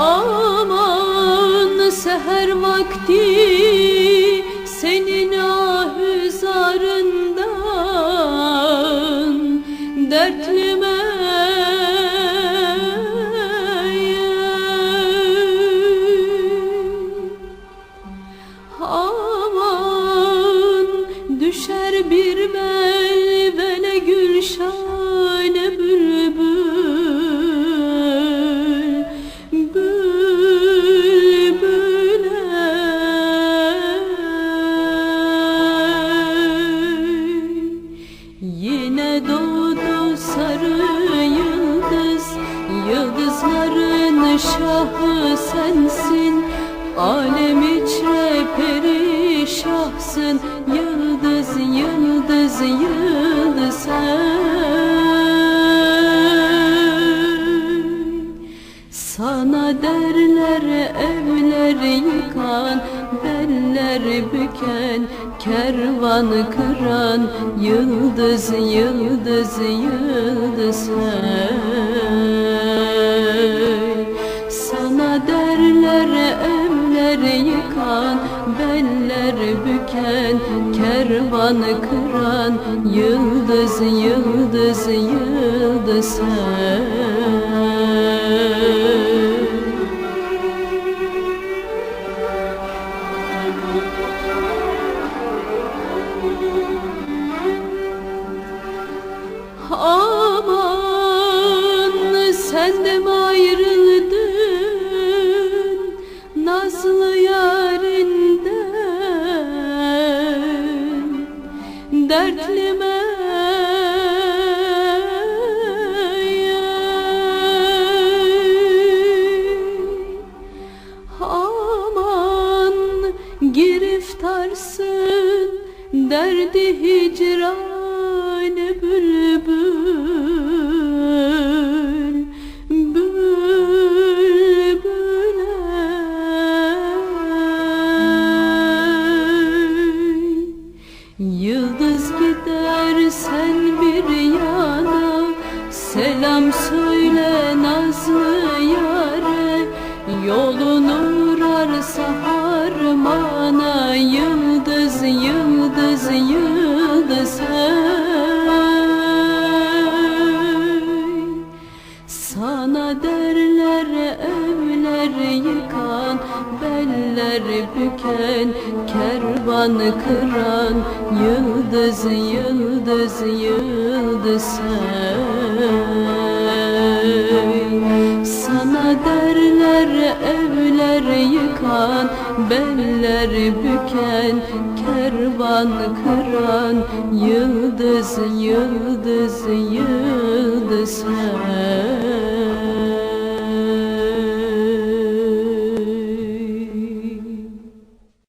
Aman seher vakti senin ahüzarından dertli Aman düşer şahı sensin Alem içre perişahsın. Yıldız, yıldız, yıldız sen. Sana derler evler yıkan Beller büken Kervan kıran Yıldız yıldız yıldız Sana derler evler yıkan Beller büken Kervan kıran Yıldız yıldız yıldız hey Aman sen de mi Dertlime Aman giriftarsın derdi hicrane bülbül Selam söyle nazlı yare Yolun uğrarsa harmana Yıldız, yıldız, yıldız hey. Sana derler evler yıkan Beller büken Kervan kıran Yıldız, yıldız, yıldız hey Sana derler evler yıkan Beller büken Kervan kıran Yıldız, yıldız, yıldız hey